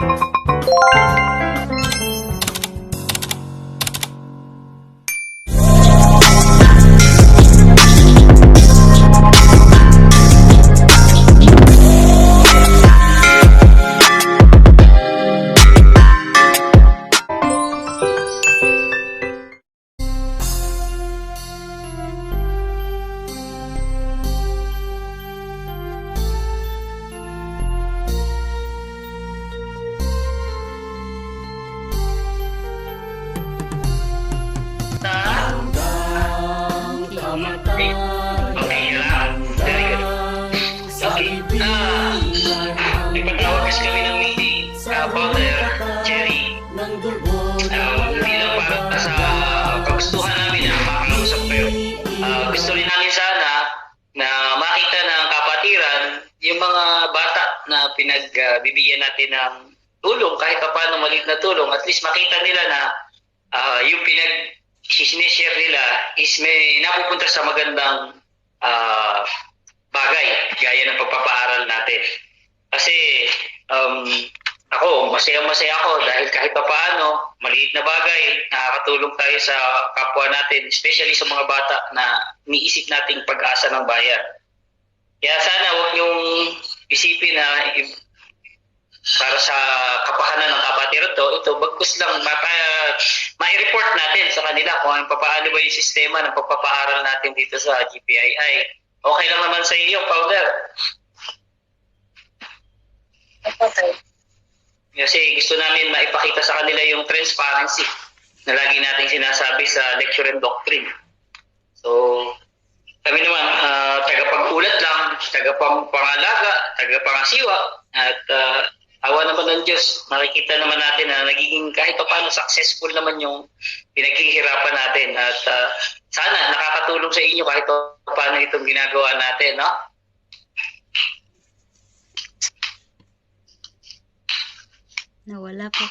Okay pinagbibigyan natin ng tulong kahit pa paano maliit na tulong at least makita nila na ah, yung pinag sinishare nila is may napupunta sa magandang ah, bagay gaya ng pagpapaaral natin. Kasi um, ako, masaya-masaya ako dahil kahit pa paano, maliit na bagay, nakakatulong tayo sa kapwa natin, especially sa mga bata na niisip nating pag-asa ng bayan. Kaya sana huwag yung isipin na para sa kapahanan ng kapatiran to, ito bagkus lang mapa, ma-report natin sa kanila kung ano, paano ba yung sistema ng pagpapaaral natin dito sa GPII. Okay lang naman sa iyo, Powder. Kasi gusto namin maipakita sa kanila yung transparency na lagi nating sinasabi sa lecture and doctrine. So, kami naman, ah, tagapag-ulat lang, tagapangalaga, tagapangasiwa, at ah, awa naman ng Diyos, makikita naman natin na nagiging kahit pa paano successful naman yung pinaghihirapan natin. At ah, sana nakakatulong sa inyo kahit pa paano itong ginagawa natin, no? Nawala po.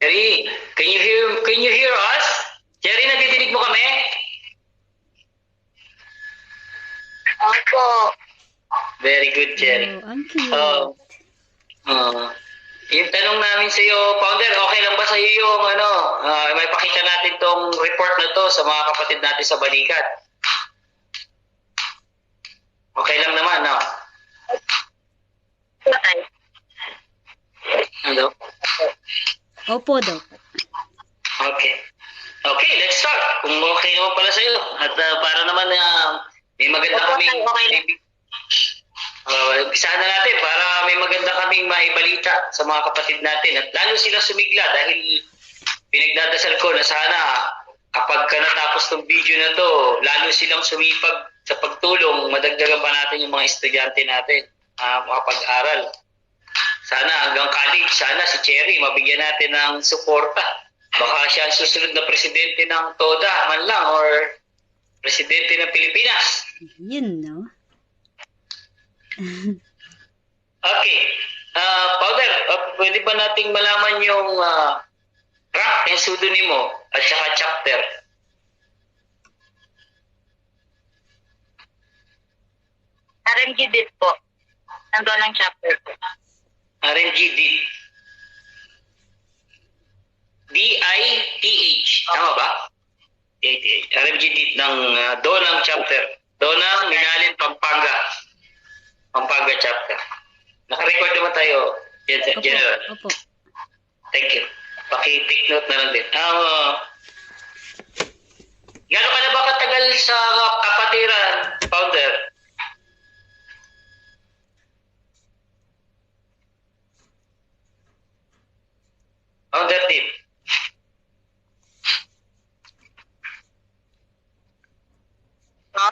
Jerry, can you hear can you hear us? Jerry, nadidinig mo kami? Opo. Very good, Jerry. Oh, ang cute. Oh. Uh, yung tanong namin sa iyo, Founder, okay lang ba sa iyo yung ano, ah, may pakita natin tong report na to sa mga kapatid natin sa balikat? Okay lang naman, no? Hello? Opo, Dok. Okay. Okay, let's start. Kung okay naman pala sa iyo. At ah, para naman na may maganda Opo, kaming... okay. Uh, umpisahan na natin para may maganda kaming maibalita sa mga kapatid natin at lalo silang sumigla dahil pinagdadasal ko na sana kapag ka natapos ng video na to, lalo silang sumipag sa pagtulong, madagdagan pa natin yung mga estudyante natin, uh, makapag-aral. Sana hanggang college, sana si Cherry mabigyan natin ng suporta. Baka siya ang susunod na presidente ng TODA man lang or presidente ng Pilipinas. Yun, no? Okay. Ah, Powder, ah, pwede ba nating malaman yung uh, rank and pseudonym mo at saka chapter? RMG dit po. Nandun ang chapter po. RMG DIT. D-I-T-H. Tama ba? D-I-T-H. RMG DIT ng uh, Donang chapter. Donang Minalin, Pampanga. Pampanga chapter. Naka-record naman tayo, Gen- Opo. General. Opo. Thank you. Paki-take note na lang din. Ah, Gano'n ka na ba katagal sa kapatiran, founder? Founder team. No?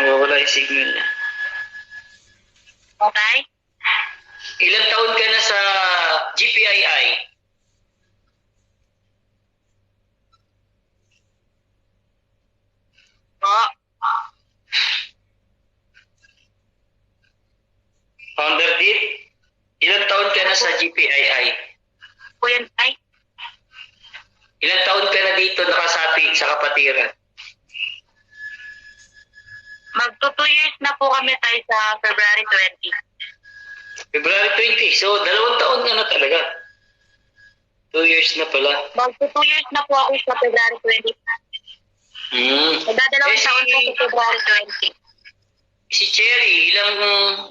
Nawawala yung signal niya. Okay? Ilang taon ka na sa GPII? Po. Founder Deep? Ilang taon ka na sa GPII? Po yan. Ay, Ilang taon ka na dito nakasapi sa kapatiran? magto two years na po kami tayo sa February February 20. So, dalawang taon nga na talaga. Two years na pala. Magto two years na po ako sa February 20. Hmm. Magdadalawang Eh, si- taon po sa February 20. Si Cherry, ilang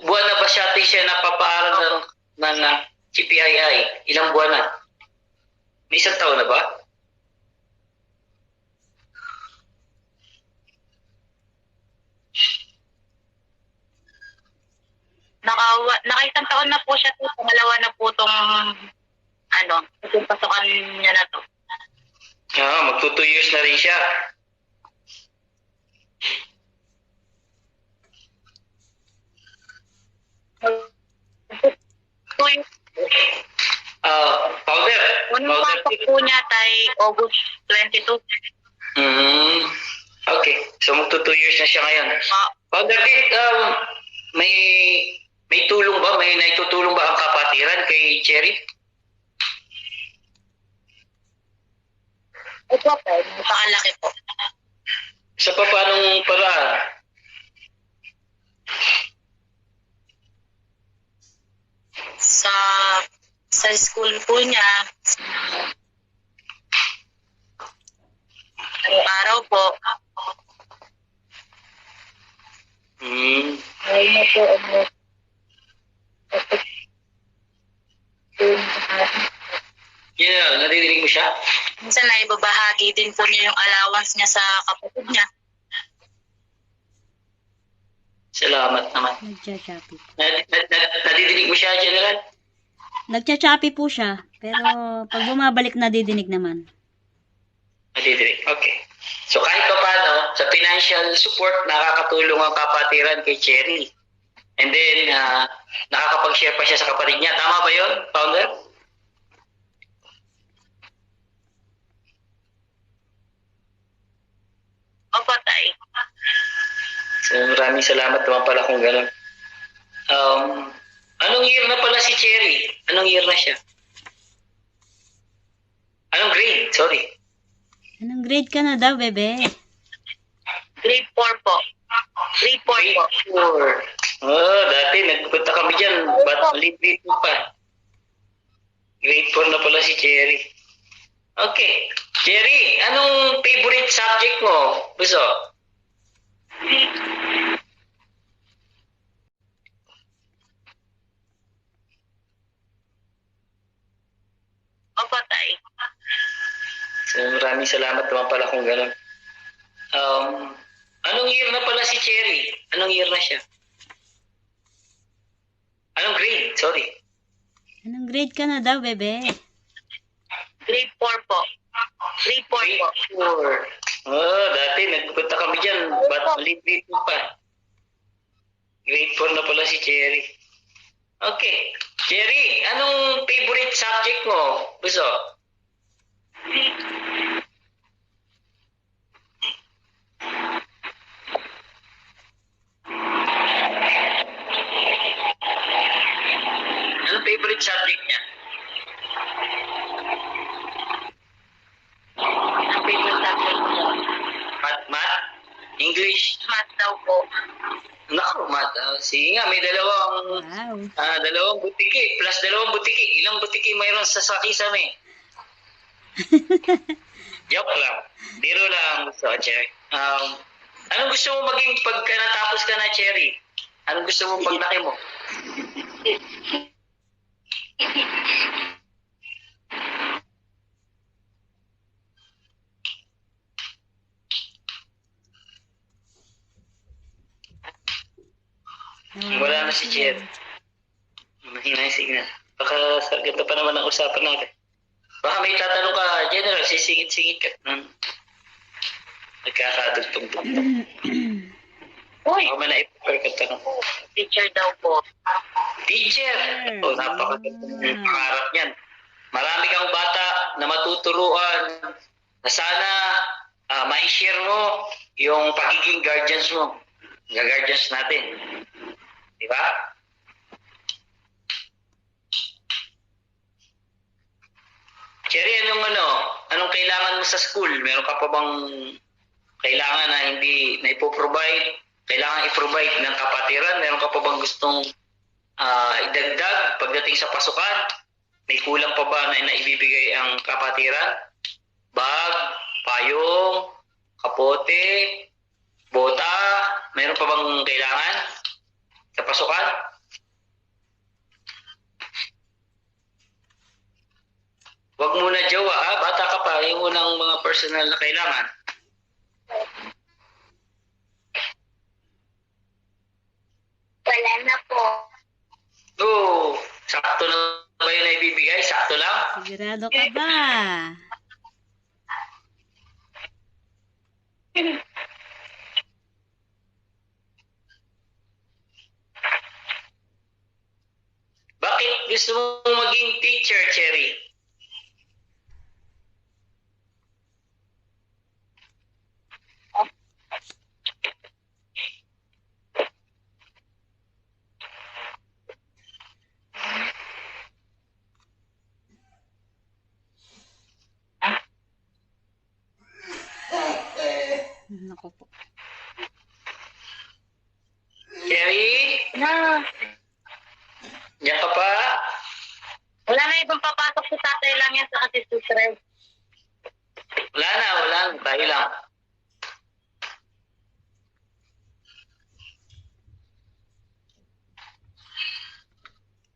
buwan na ba siya ating siya napapaaral ng, ng uh, GPII? Ilang buwan na? May isang taon na ba? Naka, nakaisang taon na po siya po. Pangalawa na po itong ano, itong pasukan niya na to. Ah, magto two years na rin siya. Two years. Ah, powder. Unang Powder. pasok po niya tay August 22. Hmm. Okay. So, magto two years na siya ngayon. Ah, Powder Dick, um, may may tulong ba? May naitutulong ba ang kapatiran kay Cherry? ito po, napakalaki po. Sa papanong paraan? Sa sa school po niya, araw-araw po, Hmm. ay po, yeah, nadidinig mo siya? minsan na ibabahagi din po niya yung allowance niya sa kapatid niya. Salamat naman. Nagcha-choppy. Nad- nad- nad- nadidinig mo siya, General? Nagcha-choppy po siya. Pero pag bumabalik, nadidinig naman. Nadidinig. Okay. So kahit pa paano, sa financial support, nakakatulong ang kapatiran kay Cherry. And then, ah, nakakapag-share pa siya sa kapatid niya. Tama ba yun, Founder? Opo, tay. So maraming salamat naman pala kung gano'n. Um, anong year na pala si Cherry? Anong year na siya? Anong grade? Sorry. Anong grade ka na daw, bebe? Grade 4 po. Grade 4 po. Grade 4. Oh, dati nagpunta kami dyan. Ba't late grade pa? Grade 4 na pala si Cherry. Okay. Cherry, anong favorite subject mo? Gusto? Opo, tay. So, maraming salamat naman pala kung gano'n. Um, anong year na pala si Cherry? Anong year na siya? Anong grade? Sorry. Anong grade ka na daw, bebe? Grade 4 po. Grade 4 po. Grade 4. Oh, dati nagpunta kami dyan. Ba't mo pa? Grade 4 na pala si Cherry. Okay. Cherry, anong favorite subject mo? Gusto? Anong favorite subject niya? Ang favorite subject niya. Math, math? English? Math daw po. Naku, math. Ah, sige nga, may dalawang Wow. Ah, dalawang butiki. Plus dalawang butiki. Ilang butiki mayroon sa Sakisame? Joke lang. Biro lang gusto ko, Cherry. Um, anong gusto mo maging pagka natapos ka na, Cherry? Anong gusto mo paglaki mo? Wala na si Cherry. Mahina yung signal. Baka ganda pa naman ang usapan natin. Baka may tatanong ka, General, sisingit-singit ka. Hmm. Nagkakadugtong-dugtong. Uy, may na-prepare ka tanong. teacher daw po. Teacher! Oh, napakaganda ng pangarap niyan. Marami kang bata na matuturuan na sana ah, ma-share mo yung pagiging guardians mo. Yung guardians natin. Di ba? Cherry, anong ano? Anong kailangan mo sa school? Meron ka pa bang kailangan na hindi na ipoprovide? Kailangan i-provide ng kapatiran? Meron ka pa bang gustong ah, idagdag pagdating sa pasukan, may kulang pa ba na naibibigay ang kapatiran? Bag, payong, kapote, bota, mayroon pa bang kailangan sa pasukan? Huwag muna jowa ha, bata ka pa, yung unang mga personal na kailangan. Wala na po. Oo, sakto na ba yun na ibibigay? Sakto lang? Sigurado ka ba? Bakit gusto mong maging teacher, Cherry? Naku po. Cherry? Na. Diyan ka pa? Wala na ibang papasok si tatay lang yan sa kasi susunod. Wala na, wala na. Tayo lang.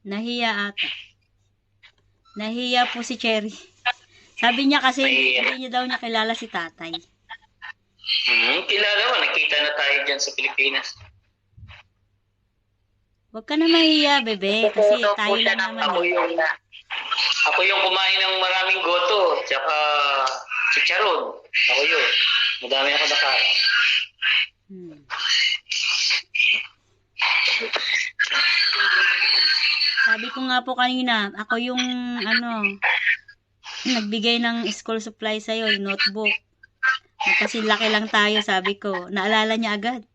Nahiya ata. Nahiya po si Cherry. Sabi niya kasi Nahiya. hindi niya daw niya kilala si tatay. Hmm, kilala mo, nakita na tayo dyan sa Pilipinas. Huwag ka na mahiya, bebe. Kasi po tayo lang ng naman. Ako eh. yung, ako yung kumain ng maraming goto, tsaka chicharon. Ako yun. Madami ako nakain. Hmm. Sabi ko nga po kanina, ako yung ano, nagbigay ng school supply sa'yo, yung notebook. Kasi laki lang tayo, sabi ko. Naalala niya agad.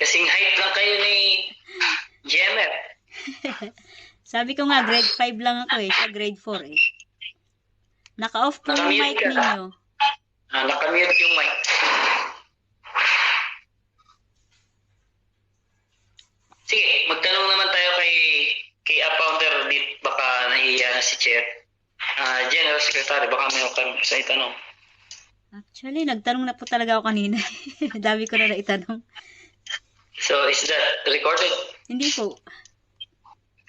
Kasing height lang kayo ni Jemer. Sabi ko nga, grade 5 lang ako eh. Siya grade 4 eh. Naka-off po yung mic ninyo. Ah, nakamute yung mic. Sige, magtanong naman tayo kay kay Apounder dit baka nahihiya na si Chair. Ah, General Secretary, baka may kang sa itanong. Actually, nagtanong na po talaga ako kanina. Dami ko na naitanong. So, is that recorded? Hindi po.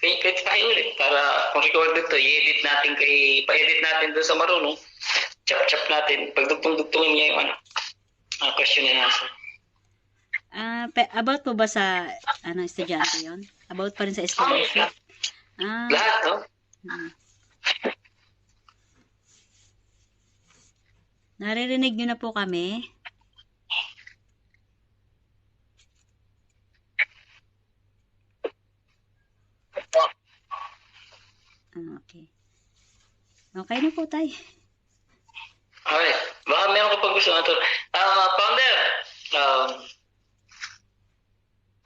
Kay kay tayo ulit para kung recorded to, i-edit natin kay pa-edit natin doon sa marunong. Chop-chop natin. Pagdugtong-dugtongin niya yung ano, ah, question and answer. Ah, pe- about po ba sa ano estudyante 'yon? About pa rin sa scholarship? Ah, Lahat, no? hmm. Naririnig niyo na po kami? Ah, okay. Okay na po, tay. Okay. Baka meron ka pa gusto na to. Ah, founder, um,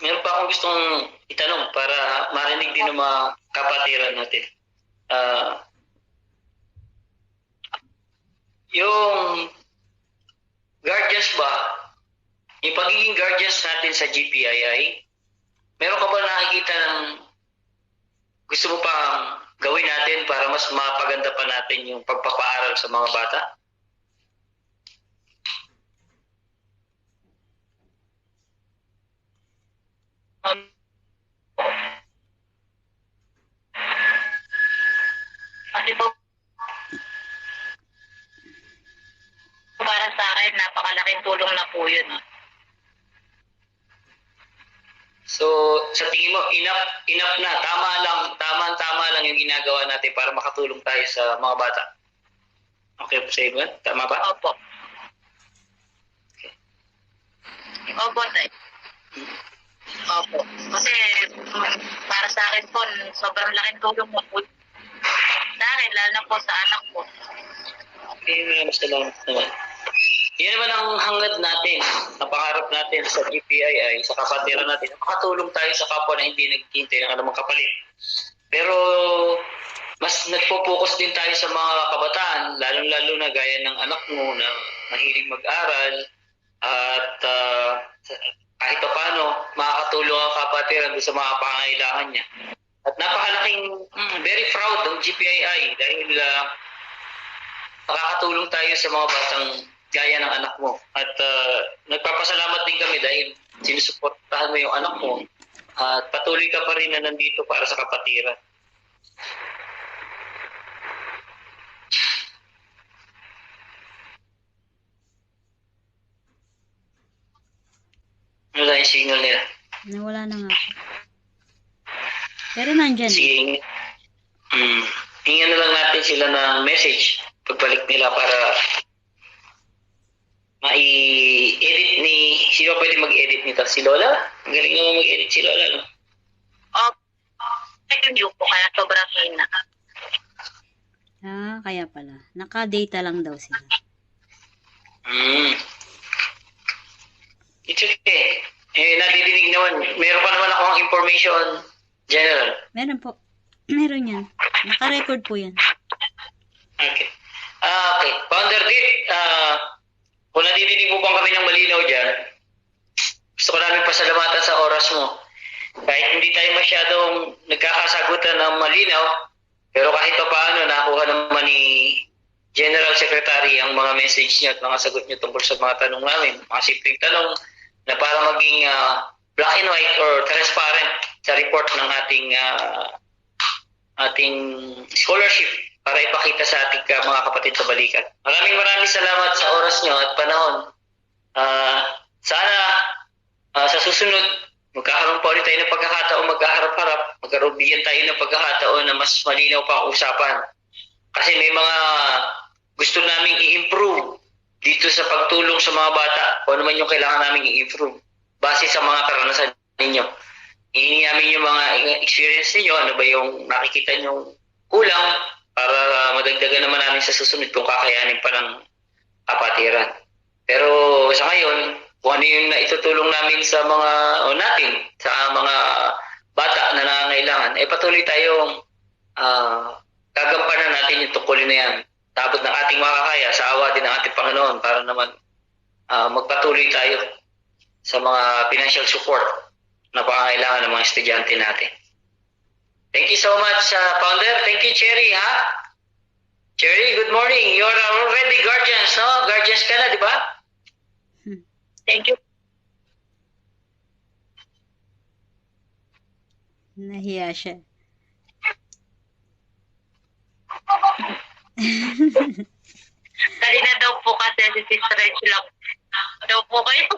meron pa akong gustong itanong para marinig din ng mga kapatiran natin. Ah, yung guardians ba, yung pagiging guardians natin sa GPII, meron ka ba nakikita ng gusto mo pang gawin natin para mas mapaganda pa natin yung pagpapaaral sa mga bata? Kasi po, para sa akin, napakalaking tulong na po yun. So, sa tingin mo, enough, enough na, tama lang, tama-tama lang yung ginagawa natin para makatulong tayo sa mga bata. Okay po sa inyo? Tama ba? Opo. Opo, tay. Opo. Kasi para sa akin po, sobrang laking tulong mo po. Sa akin, lalo na po sa anak ko. Okay, maraming salamat naman. Yan naman ang hangad natin, napangarap natin sa GPII, sa kapatiran natin, na makatulong tayo sa kapwa na hindi nagkintay ng anumang kapalit. Pero mas nagpo-focus din tayo sa mga kabataan, lalong-lalo na gaya ng anak mo na mahilig mag-aral at ah, kahit pa paano, makakatulong ang kapatiran sa mga pangangailangan niya. At napakalaking, mm, very proud ng GPII dahil uh, makakatulong tayo sa mga batang gaya ng anak mo. At uh, nagpapasalamat din kami dahil sinusuportahan mo yung anak mo at patuloy ka pa rin na nandito para sa kapatiran. Lang yung signal nila? Nawala na nga po. Pero nandyan. Sige. Mm, hingan na lang natin sila ng message pagbalik nila para mai-edit ni... Sino pwede mag-edit nito? Si Lola? Galing naman mag-edit si Lola, no? Oh, yung po kaya sobrang hina. Ah, kaya pala. Naka-data lang daw sila. Mm. It's okay. Eh, nadidinig naman. Meron pa naman akong information general. Meron po. Meron yan. Naka-record po yan. Okay. Ah, okay. Founder Dick, ah, kung nadidinig mo pa kami ng malinaw dyan, gusto ko namin pasalamatan sa oras mo. Kahit hindi tayo masyadong nagkakasagutan ng malinaw, pero kahit pa paano, nakuha naman ni General Secretary ang mga message niya at mga sagot niya tungkol sa mga tanong namin. Mga simpleng tanong na para maging ah, black and white or transparent sa report ng ating ah, ating scholarship para ipakita sa ating mga kapatid sa balikat. Maraming maraming salamat sa oras nyo at panahon. Ah, sana ah, sa susunod, magkakaroon pa ulit tayo ng pagkakataon, magkaharap-harap, magkaroon bigyan tayo ng pagkakataon na mas malinaw pa usapan. Kasi may mga gusto naming i-improve dito sa pagtulong sa mga bata o ano man yung kailangan naming i-improve base sa mga karanasan ninyo. Hihingi namin yung mga experience ninyo, ano ba yung nakikita nyong kulang para madagdagan naman namin sa susunod kung kakayanin pa ng kapatiran. Pero sa ngayon, kung ano yung naitutulong namin sa mga, o natin, sa mga bata na nangangailangan, eh patuloy tayong ah, gagampanan natin yung tungkulin na yan. Tapos ng ating makakaya sa awa din ng ating Panginoon para naman ah, magpatuloy tayo sa mga financial support na pangangailangan ng mga estudyante natin. Thank you so much, uh, Founder. Thank you, Cherry, ha? Cherry, good morning. You're already guardians, no? Guardians ka na, di ba? Thank you. Nahiya siya. Kanina daw po kasi si Sister Rachel lang. Daw po kayo.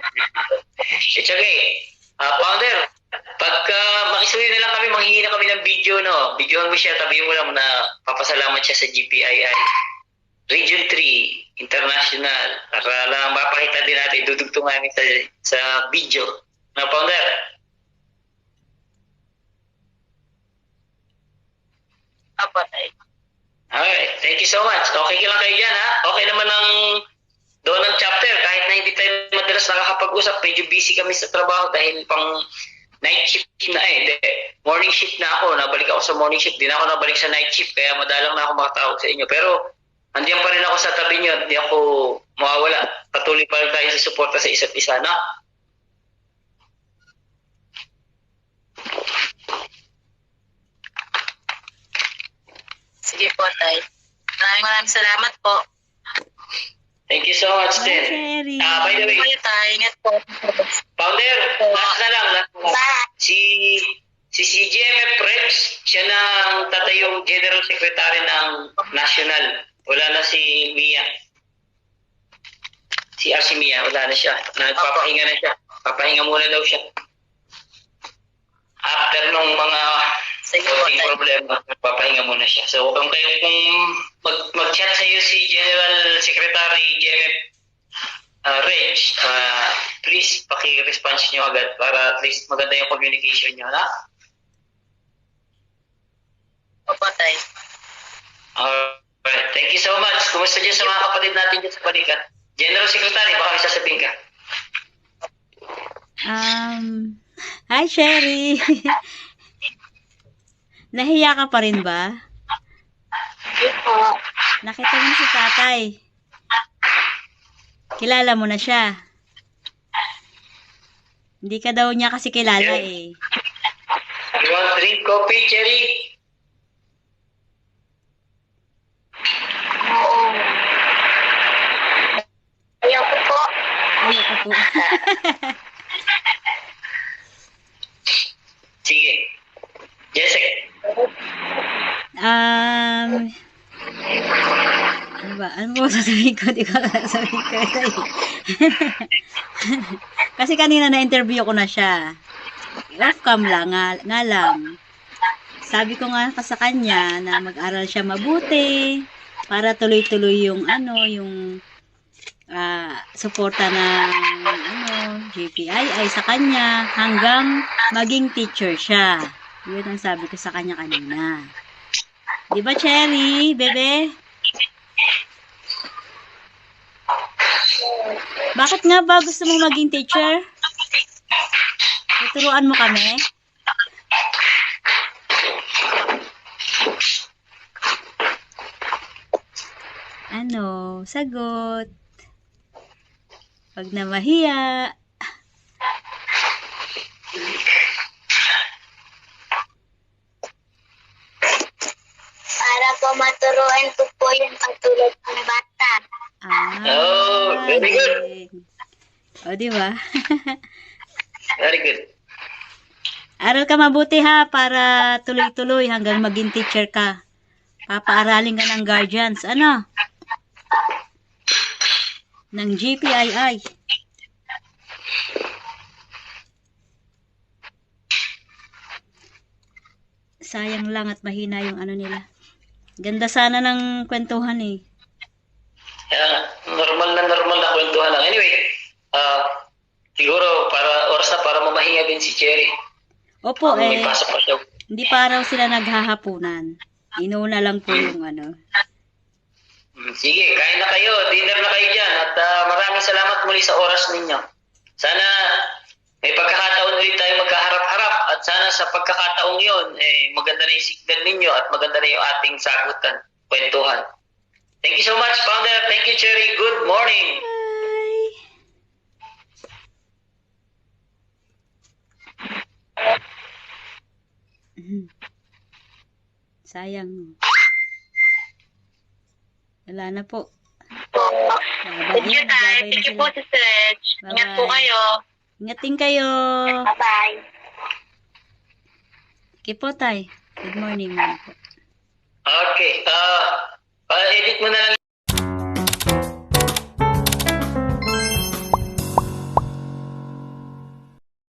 It's okay. Ah, Founder, pagka makisuyo na lang kami, manghingi na kami ng video, Videohan mo siya, tabi mo lang na papasalamat siya sa GPII. Region 3, International. Para lang mapakita din natin, dudugtong namin sa, sa video. Na, Founder? Apo tayo. Alright, thank you so much. Okay ka lang kayo dyan, ha? Okay naman ang doon ng chapter. Kahit na hindi tayo madalas nakakapag-usap, medyo busy kami sa trabaho dahil pang night shift na eh. Hindi. Morning shift na ako. Nabalik ako sa morning shift. Di na ako nabalik sa night shift. Kaya madalang na ako makatawag sa inyo. Pero andiyan pa rin ako sa tabi niyo. Hindi ako mawawala. Patuloy pa rin tayo sa suporta sa isa't isa. Na? Sige po tayo. Maraming maraming salamat po. Thank you so much, Bye. Cherry. Ah, by the way. Ingat po. Founder, last na lang. last na lang. Si si CGMF Reps, siya na ang tatayong General Secretary ng National. Wala na si Mia. Si RC Mia, wala na siya. Nagpapahinga na siya. Papahinga muna daw siya. After nung mga Sige po tayo. problema, nagpapahinga muna siya. So kung kayo kung mag, mag-chat sa iyo si General Secretary GMF uh, Reg, uh, please paki-response nyo agad para at least maganda yung communication nyo, na? Opo tayo. Alright, thank you so much. Kumusta dyan sa mga kapatid natin dyan sa balikat? General Secretary, baka may sasabihin ka. Um, hi, Sherry. Nahiya ka pa rin ba? Po. Nakita mo si tatay. Kilala mo na siya. Hindi ka daw niya kasi kilala eh. You want drink coffee, Cherry? Oo. Ayoko po. Ayoko po. Sige. Jessica. um, ano ba? Ano ba sasabihin ko? Di ko sasabihin ko. kasi kanina na-interview ko na siya. Off cam lang, nga, nga lang. Sabi ko nga sa kanya na mag-aral siya mabuti para tuloy-tuloy yung ano, yung ah, suporta ng ano, GPII sa kanya hanggang maging teacher siya. Yun ang sabi ko sa kanya kanina. Di ba, Cherry, bebe? Bakit nga ba gusto mong maging teacher? Tuturuan mo kami? Ano? Sagot. Pag na mahiya. Para po maturuan ko po yung pagtulog ng bata. Ah. Oh, very good. O, di ba? Very good. Aral ka mabuti ha para tuloy-tuloy hanggang maging teacher ka. Papaaralin ka ng guardians. Ano? Ng GPII. Sayang lang at mahina yung ano nila. Ganda sana ng kwentuhan eh. Nga, normal na normal na kwentuhan lang. Anyway, ah, siguro para oras na para mamahinga din si Cherry. Opo May eh, pasok pa siya. hindi pa raw sila naghahapunan. Inuna lang po yung ano. Mm, Sige, kain na kayo. Dinner na kayo dyan. At ah, maraming salamat muli sa oras ninyo. Sana may pagkakataon ulit tayo magkaharap-harap. At sana sa pagkakataong yon eh, maganda na yung signal ninyo at maganda na yung ating sagutan, kwentuhan. Thank you so much, Founder. Thank you, Cherry. Good morning. Bye! Sayang. Wala na po. Thank you, Tay. Thank you po, si Sej. Ingat po kayo. Ingatin kayo. Bye-bye. Okay po, tay. Good morning. po. Okay. Ah, edit mo na lang